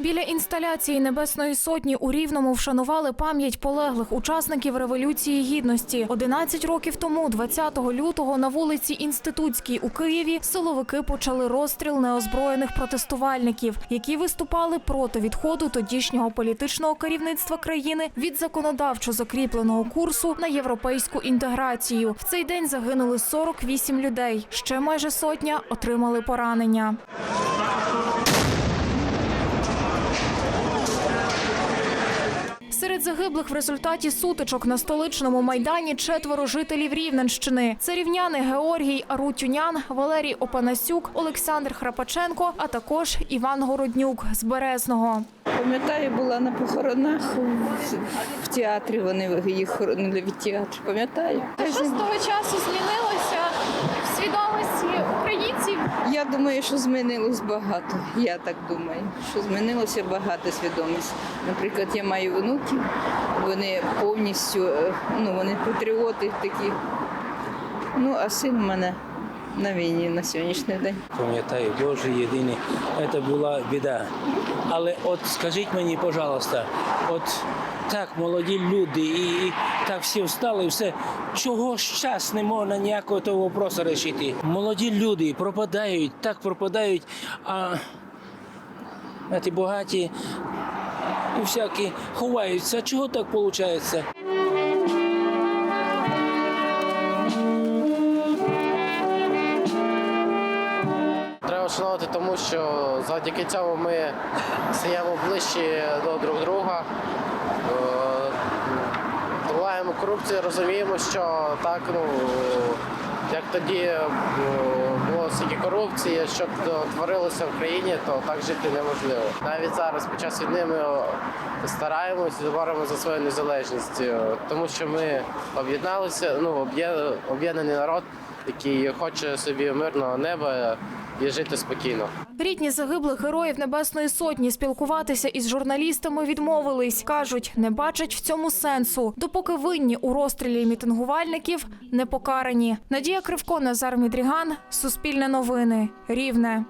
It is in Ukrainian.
Біля інсталяції Небесної сотні у Рівному вшанували пам'ять полеглих учасників Революції Гідності. 11 років тому, 20 лютого, на вулиці Інститутській у Києві силовики почали розстріл неозброєних протестувальників, які виступали проти відходу тодішнього політичного керівництва країни від законодавчо закріпленого курсу на європейську інтеграцію. В цей день загинули 48 людей. Ще майже сотня отримали поранення. Загиблих в результаті сутичок на столичному майдані четверо жителів Рівненщини. Це рівняни Георгій Арутюнян, Валерій Опанасюк, Олександр Храпаченко, а також Іван Городнюк з Березного. Пам'ятаю, була на похоронах в, театрі. Вони їх хоронили від театру. Пам'ятаю. Що з того часу змінилося Я думаю, що змінилось багато. Я так думаю, що змінилося багато свідомість. Наприклад, я маю внуків, вони повністю е, ну, вони патріоти такі. Ну, а син у мене на війні на сьогоднішній день. Пам'ятаю, Боже єдиний, це була біда. Але от скажіть мені, пожалуйста, от так молоді люди і так всі встали, і все. Чого ж час не можна ніякого того вопросу рішити? Молоді люди пропадають, так пропадають, а, ті багаті і всякі ховаються. Чого так виходить? Шанувати тому, що завдяки цьому ми стаємо ближче до друг друга. Корупцію, розуміємо, що так, ну як тоді е, було стільки корупції, що творилося в країні, то так жити неможливо. Навіть зараз, під час війни, ми стараємось і боремо за свою незалежність, е, тому що ми об'єдналися, ну об'є- об'єднаний народ, який хоче собі мирного неба і жити спокійно. Рідні загиблих героїв Небесної сотні спілкуватися із журналістами відмовились. кажуть, не бачать в цьому сенсу, допоки винні у розстрілі мітингувальників не покарані. Надія Кривко, Назар Мідріган, Суспільне новини, Рівне.